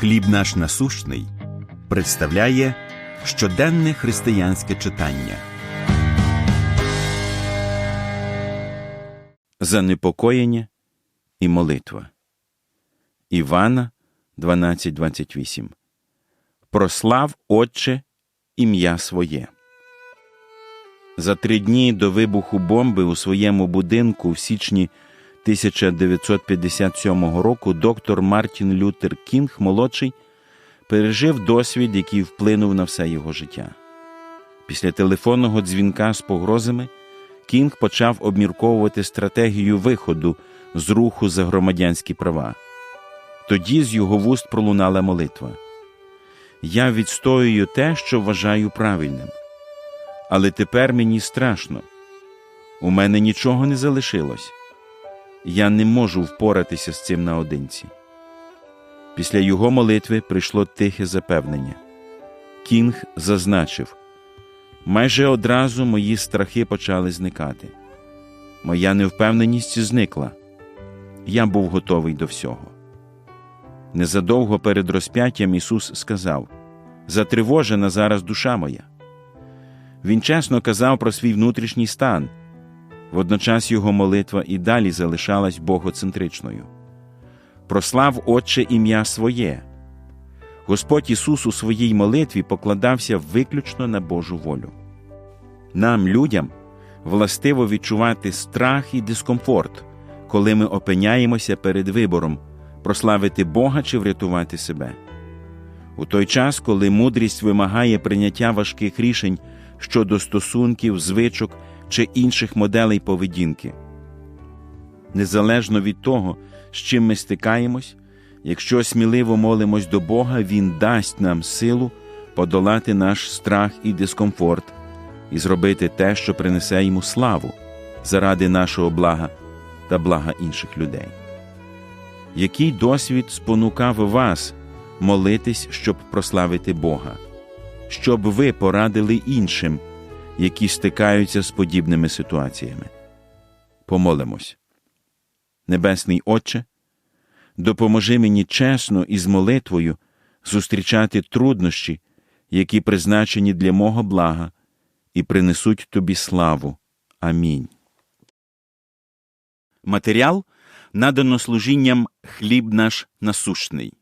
Хліб наш насущний представляє щоденне християнське читання. Занепокоєння і молитва. Івана 12.28 Прослав Отче ім'я своє. За три дні до вибуху бомби у своєму будинку в січні 1957 року доктор Мартін Лютер Кінг молодший пережив досвід, який вплинув на все його життя. Після телефонного дзвінка з погрозами Кінг почав обмірковувати стратегію виходу з руху за громадянські права. Тоді з його вуст пролунала молитва. Я відстоюю те, що вважаю правильним. Але тепер мені страшно. У мене нічого не залишилось. Я не можу впоратися з цим наодинці. Після його молитви прийшло тихе запевнення. Кінг зазначив майже одразу мої страхи почали зникати. Моя невпевненість зникла. Я був готовий до всього. Незадовго перед розп'яттям Ісус сказав Затривожена зараз душа моя. Він чесно казав про свій внутрішній стан. Водночас його молитва і далі залишалась богоцентричною. Прослав Отче ім'я своє. Господь Ісус у своїй молитві покладався виключно на Божу волю. Нам, людям, властиво відчувати страх і дискомфорт, коли ми опиняємося перед вибором прославити Бога чи врятувати себе. У той час, коли мудрість вимагає прийняття важких рішень щодо стосунків, звичок чи інших моделей поведінки. Незалежно від того, з чим ми стикаємось, якщо сміливо молимось до Бога, Він дасть нам силу подолати наш страх і дискомфорт і зробити те, що принесе йому славу заради нашого блага та блага інших людей. Який досвід спонукав вас молитись, щоб прославити Бога, щоб ви порадили іншим, які стикаються з подібними ситуаціями? Помолимось. Небесний Отче, допоможи мені чесно і з молитвою зустрічати труднощі, які призначені для мого блага, і принесуть тобі славу. Амінь. Матеріал надано служінням хліб наш насущний.